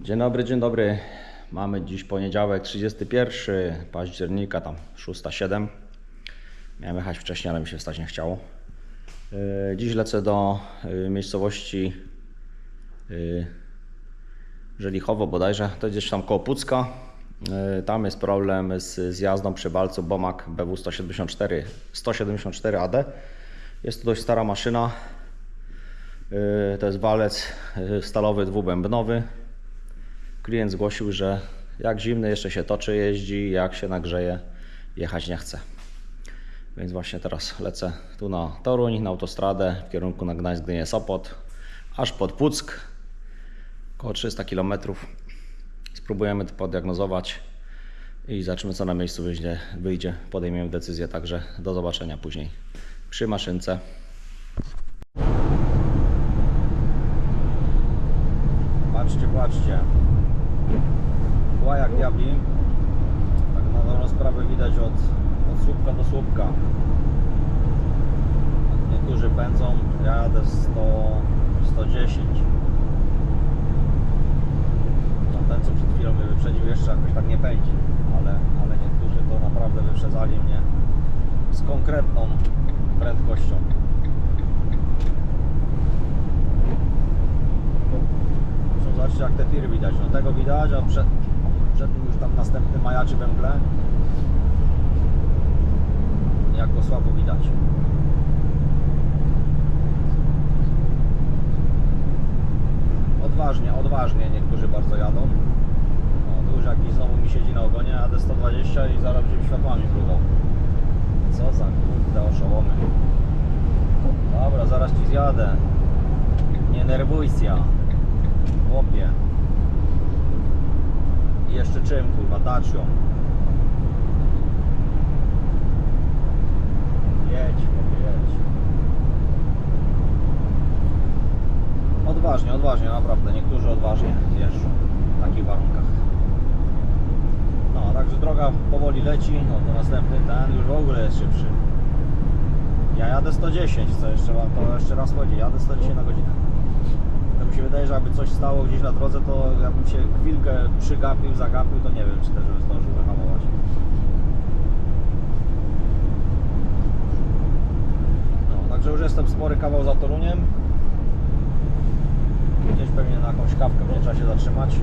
Dzień dobry, dzień dobry. Mamy dziś poniedziałek 31 października, tam 6.07. Miałem jechać wcześniej, ale mi się wstać nie chciało. Yy, Dziś lecę do yy, miejscowości yy, Żelichowo bodajże, to gdzieś tam koło Pucka. Tam jest problem z, z jazdą przy balcu Bomak BW 174, 174 AD. Jest to dość stara maszyna. To jest walec stalowy dwubębnowy. Klient zgłosił, że jak zimny jeszcze się toczy, jeździ, jak się nagrzeje, jechać nie chce. Więc właśnie teraz lecę tu na Toruń, na autostradę w kierunku na Gdańsk, Gdynię, Sopot, aż pod Puck, około 300 km. Spróbujemy to podiagnozować i zobaczymy co na miejscu wyjdzie, wyjdzie. Podejmiemy decyzję, także do zobaczenia później przy maszynce. Patrzcie, patrzcie. Szła jak diabli. Tak na dobrą sprawę widać od, od słupka do słupka. Niektórzy pędzą, ja jadę 100, 110. No ten co przed chwilą mnie wyprzedził jeszcze jakoś tak nie pędzi, ale, ale niektórzy to naprawdę wyprzedzali mnie z konkretną prędkością. Zobaczcie jak te tiry widać. No tego widać, a przed, przed tym już tam następny majaczy węgle. Jak go słabo widać. Odważnie, odważnie niektórzy bardzo jadą. No, tu już jakiś znowu mi siedzi na ogonie, jadę 120 i zaraz będzie mi światłami mrugał. Co za kurde oszołomy. Dobra, zaraz ci zjadę. Nie nerwuj się. Chłopie. Jeszcze czym kurwa? Dacią. Jedź, chłopie, jedź. Odważnie, odważnie, naprawdę. Niektórzy odważnie jeżdżą w takich warunkach. No, także droga powoli leci. No to następny ten już w ogóle jest szybszy. Ja jadę 110, co jeszcze wam to jeszcze raz chodzi. Jadę 110 na godzinę. Mi się wydaje, że aby coś stało gdzieś na drodze, to jakbym się chwilkę przygapił, zagapił, to nie wiem, czy też bym zdążył wyhamować. No, także już jestem spory kawał za Toruniem. Gdzieś pewnie na jakąś kawkę będzie trzeba się zatrzymać.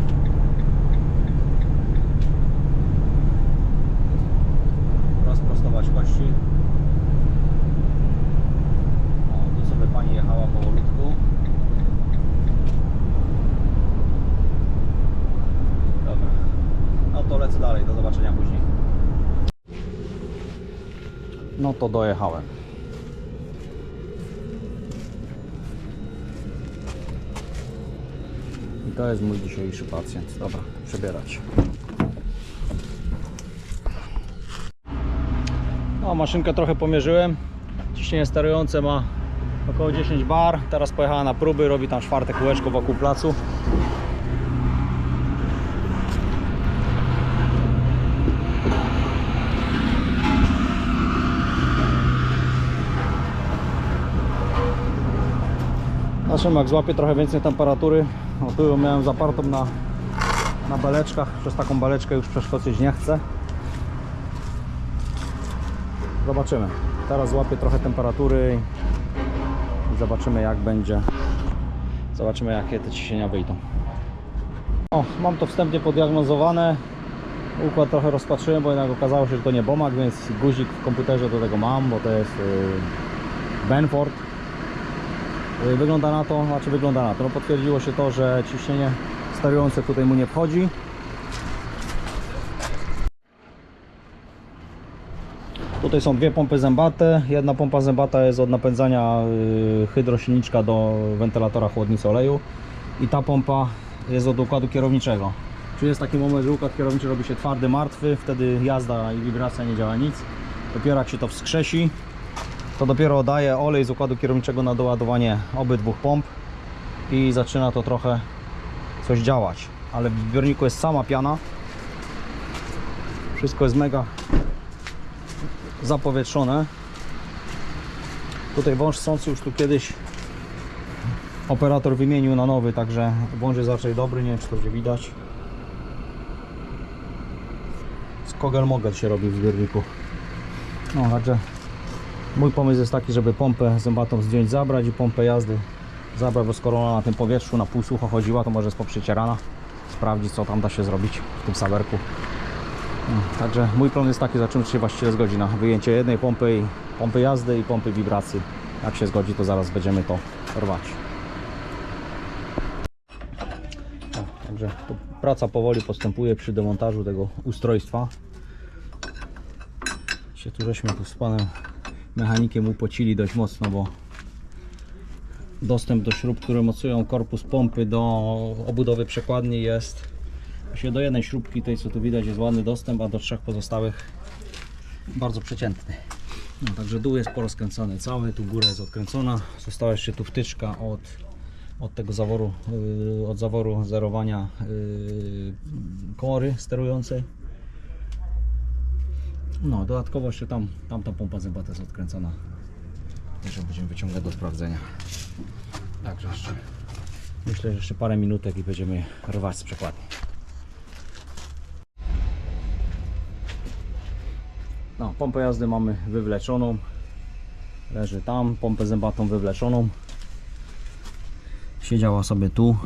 Rozprostować kości. O, tu sobie pani jechała powolutku. Dobra. No to lecę dalej, do zobaczenia później. No to dojechałem. I to jest mój dzisiejszy pacjent. Dobra, przebierać. No, maszynkę trochę pomierzyłem. Ciśnienie sterujące ma około 10 bar. Teraz pojechała na próby, robi tam czwarte kółeczko wokół placu. Znaczy jak złapie trochę więcej temperatury, no tu ją miałem zapartą na, na beleczkach, przez taką beleczkę już przeszkodzić nie chcę. Zobaczymy. Teraz złapię trochę temperatury i zobaczymy jak będzie. Zobaczymy jakie te ciśnienia wyjdą. O, mam to wstępnie podiagnozowane. Układ trochę rozpatrzyłem, bo jednak okazało się, że to nie Bomak, więc guzik w komputerze do tego mam, bo to jest yy, Benford. Yy, Wygląda na to, znaczy wygląda na to, no potwierdziło się to, że ciśnienie sterujące tutaj mu nie wchodzi. Tutaj są dwie pompy zębate. Jedna pompa zębata jest od napędzania yy, hydrosilniczka do wentylatora chłodnicy oleju i ta pompa jest od układu kierowniczego. Czyli jest taki moment, że układ kierowniczy robi się twardy, martwy, wtedy jazda i wibracja nie działa nic. Dopiero jak się to wskrzesi, to dopiero daje olej z układu kierowniczego na doładowanie obydwu pomp i zaczyna to trochę coś działać. Ale w zbiorniku jest sama piana. Wszystko jest mega zapowietrzone. Tutaj wąż sący już tu kiedyś Operator wymienił na nowy, także wąż jest raczej dobry, nie wiem czy to będzie widać. Skogel mogel się robi w zbiorniku. No, także mój pomysł jest taki, żeby pompę zębatą zdjąć, zabrać i pompę jazdy zabrać, bo skoro ona na tym powietrzu na pół sucho chodziła, to może jest poprzycierana. Sprawdzić co tam da się zrobić w tym sawerku. No, Także mój plan jest taki, za czym się właściciel zgodzi na wyjęcie jednej pompy, pompy jazdy i pompy wibracji. Jak się zgodzi, to zaraz będziemy to rwać. O, Także tu praca powoli postępuje przy demontażu tego ustrojstwa. Się tu żeśmy tu z panem mechanikiem upocili dość mocno, bo dostęp do śrub, które mocują korpus pompy do obudowy przekładni jest właśnie do jednej śrubki, tej co tu widać jest ładny dostęp, a do trzech pozostałych bardzo przeciętny. No, także dół jest porozkręcony cały, tu góra jest odkręcona, została jeszcze tu wtyczka od, od tego zaworu, yy, od zaworu zerowania yy, komory sterującej. No, dodatkowo jeszcze tam, tamta pompa zębata jest odkręcona. Jeszcze będziemy wyciągać do sprawdzenia. Także jeszcze, myślę, że jeszcze parę minutek i będziemy rwać z przekładni. No, pompę jazdy mamy wywleczoną. Leży tam, pompę zębatą wywleczoną. Siedziała sobie tu.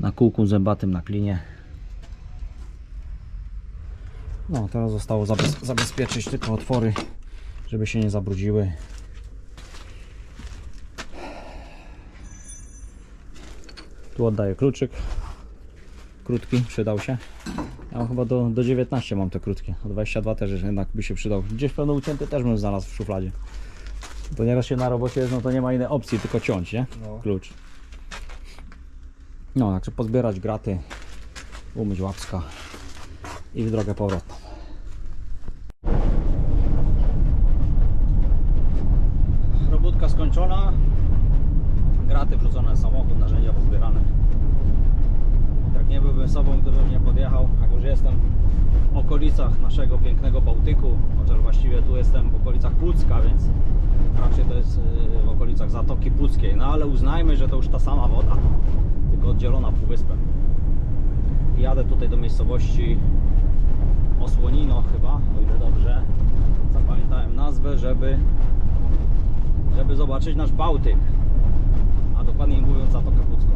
Na kółku zębatym na klinie. No, teraz zostało zabez zabezpieczyć tylko otwory, żeby się nie zabrudziły. Tu oddaję kluczyk. Krótki, przydał się. Ja mam chyba do, do 19 mam te krótkie. A 22 też jednak by się przydał. Gdzieś pewno ucięty też bym znalazł w szufladzie. Bo nieraz się na robocie jest, no to nie ma innej opcji, tylko ciąć, nie? No. Klucz. No, także pozbierać graty, umyć łapska i w drogę powrotną. Robótka skończona. Graty wrzucone w samochód, narzędzia pozbierane. Tak nie byłbym sobą, gdybym nie podjechał. Jak już jestem w okolicach naszego pięknego Bałtyku, chociaż właściwie tu jestem w okolicach Pucka, więc raczej to jest yy, w okolicach Zatoki Puckiej. No ale uznajmy, że to już ta sama woda, tylko oddzielona półwyspem. Jadę tutaj do miejscowości żeby, żeby zobaczyć nasz Bałtyk, a dokładniej mówiąc Zatokę Pucką.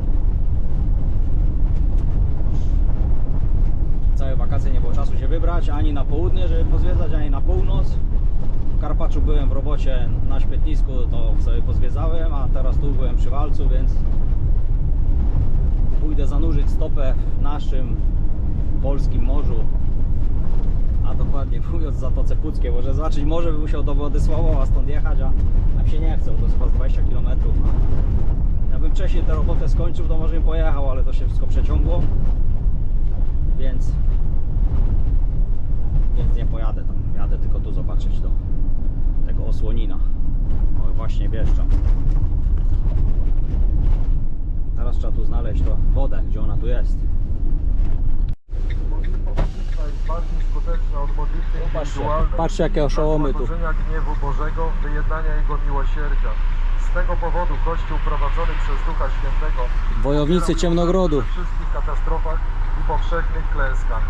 Całe wakacje nie było czasu się wybrać, ani na południe, żeby pozwiedzać, ani na północ. W Karpaczu byłem w robocie na śmietnisku, to sobie pozwiedzałem, a teraz tu byłem przy walcu, więc pójdę zanurzyć stopę w naszym polskim morzu, a dokładnie mówiąc Zatoce Puckiej, może zobaczyć morze, bym musiał do Władysławowa stąd jechać, a, a mi się nie chce, to jest chyba z 20 km. Ja bym wcześniej tę robotę skończył, to może bym pojechał, ale to się wszystko przeciągło, więc więc nie pojadę tam, jadę tylko tu zobaczyć do tego osłonina. O, właśnie wjeżdżam. Teraz trzeba tu znaleźć to wodę, gdzie ona tu jest. Bardziej skuteczna od modlitwy Patrzcie, indywidualnej. patrzcie jakie oszołomy tu. Złagodzenia gniewu Bożego, wyjednania Jego miłosierdzia. Z tego powodu Kościół prowadzony przez Ducha Świętego Wojownicy Ciemnogrodu. we wszystkich katastrofach i powszechnych klęskach.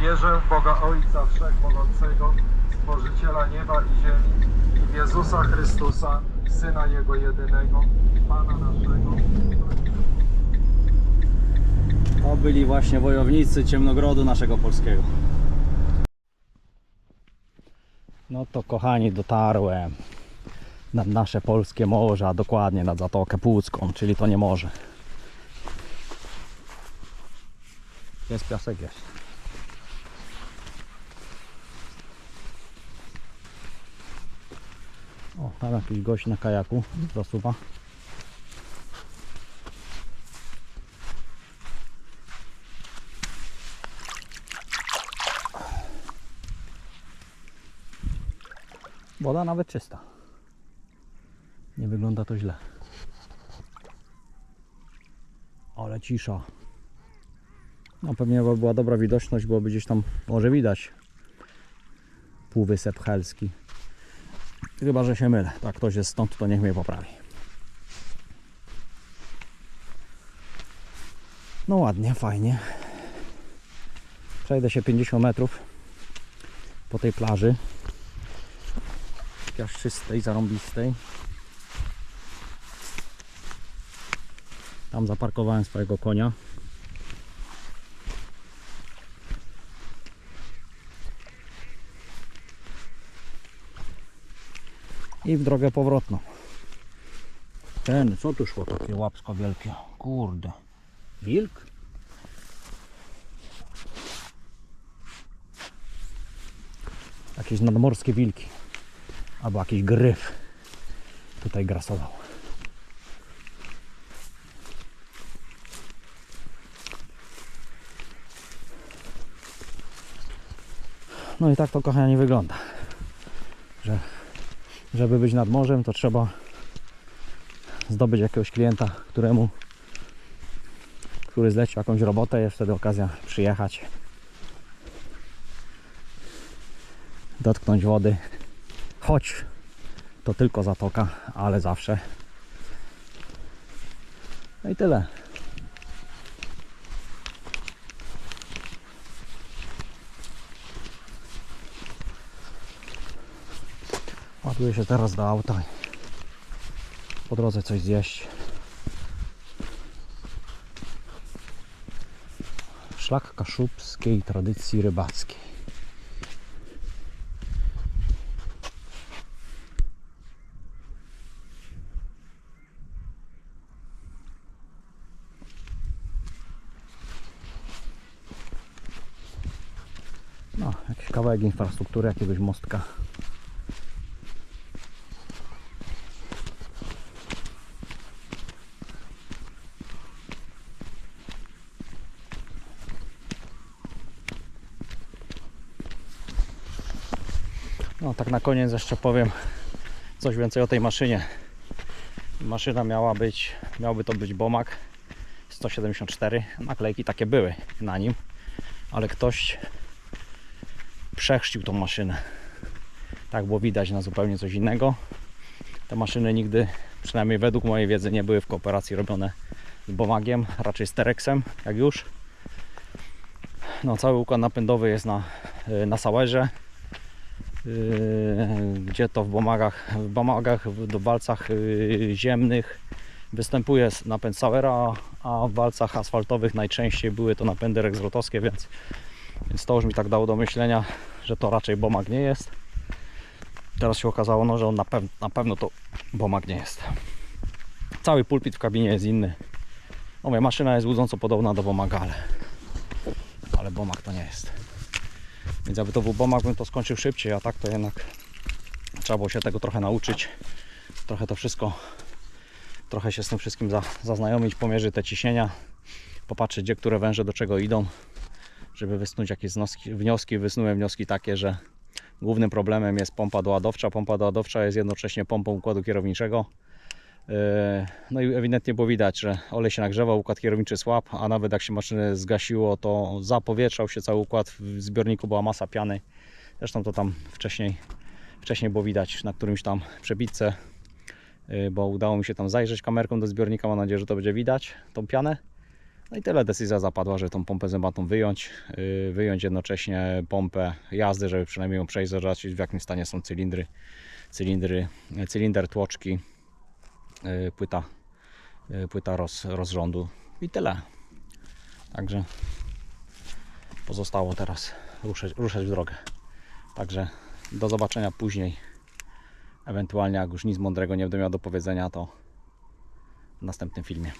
Wierzę w Boga Ojca Wszechmogącego, Stworzyciela nieba i ziemi i w Jezusa Chrystusa, Syna Jego jedynego, Pana naszego, To byli właśnie wojownicy Ciemnogrodu naszego polskiego. No to kochani, dotarłem nad nasze polskie morze, a dokładnie nad Zatokę Pucką, czyli to nie morze. Jest piasek, jest. O, tam jakiś gość na kajaku zasuwa. Woda nawet czysta. Nie wygląda to źle. Ale cisza. No pewnie by była dobra widoczność, byłoby gdzieś tam może widać Półwysep Helski. Chyba, że się mylę. Tak, ktoś jest stąd, to niech mnie poprawi. No ładnie, fajnie. Przejdę się 50 metrów po tej plaży. Piaszczystej, zarąbistej. Tam zaparkowałem swojego konia. I w drogę powrotną. Ten, co tu szło takie łapsko wielkie? Kurde. Wilk? Jakieś nadmorskie wilki. Albo jakiś gryf tutaj grasował. No i tak to kochani wygląda. Że żeby być nad morzem to trzeba zdobyć jakiegoś klienta, któremu który zlecił jakąś robotę, jest wtedy okazja przyjechać, dotknąć wody, choć to tylko zatoka, ale zawsze. No i tyle. Ładuję się teraz do auta po drodze coś zjeść. Szlak kaszubskiej tradycji rybackiej. No, jakiś kawałek infrastruktury, jakiegoś mostka. No tak na koniec jeszcze powiem coś więcej o tej maszynie. Maszyna miała być, miałby to być Bomak 174. Naklejki takie były na nim, ale ktoś przechrzcił tą maszynę. Tak było widać na zupełnie coś innego. Te maszyny nigdy, przynajmniej według mojej wiedzy, nie były w kooperacji robione z Bomagiem, raczej z Terexem, jak już. No, cały układ napędowy jest na, y, na Sauerze. Yy, gdzie to w bomagach, w bomagach, w walcach yy, ziemnych występuje napęd Sauera, a w walcach asfaltowych najczęściej były to napędy rexrotowskie, więc, więc to już mi tak dało do myślenia, że to raczej bomag nie jest. Teraz się okazało, no, że on na, pew- na pewno to bomag nie jest. Cały pulpit w kabinie jest inny. No mówię, maszyna jest łudząco podobna do bomaga, ale, ale bomag to nie jest. Więc jakby to był bomak, bym to skończył szybciej, a tak to jednak trzeba było się tego trochę nauczyć. Trochę to wszystko, trochę się z tym wszystkim za, zaznajomić, pomierzyć te ciśnienia, popatrzeć gdzie które węże do czego idą, żeby wysnuć jakieś wnioski. Wysnułem wnioski takie, że głównym problemem jest pompa doładowcza. Pompa doładowcza jest jednocześnie pompą układu kierowniczego. Yy, No i ewidentnie było widać, że olej się nagrzewał, układ kierowniczy słab, a nawet jak się maszyny zgasiło, to zapowietrzał się cały układ, w zbiorniku była masa piany. Zresztą to tam wcześniej, wcześniej było widać na którymś tam przebitce, yy, bo udało mi się tam zajrzeć kamerką do zbiornika, mam nadzieję, że to będzie widać, tą pianę. No i tyle decyzja zapadła, że tą pompę zębatą wyjąć, yy, wyjąć jednocześnie pompę jazdy, żeby przynajmniej ją przejść, zobaczyć w jakim stanie są cylindry, cylindry, cylinder tłoczki, yy, płyta, yy, płyta roz, rozrządu i tyle. Także pozostało teraz ruszać, ruszać w drogę. Także do zobaczenia później. Ewentualnie jak już nic mądrego nie będę miał do powiedzenia, to w następnym filmie.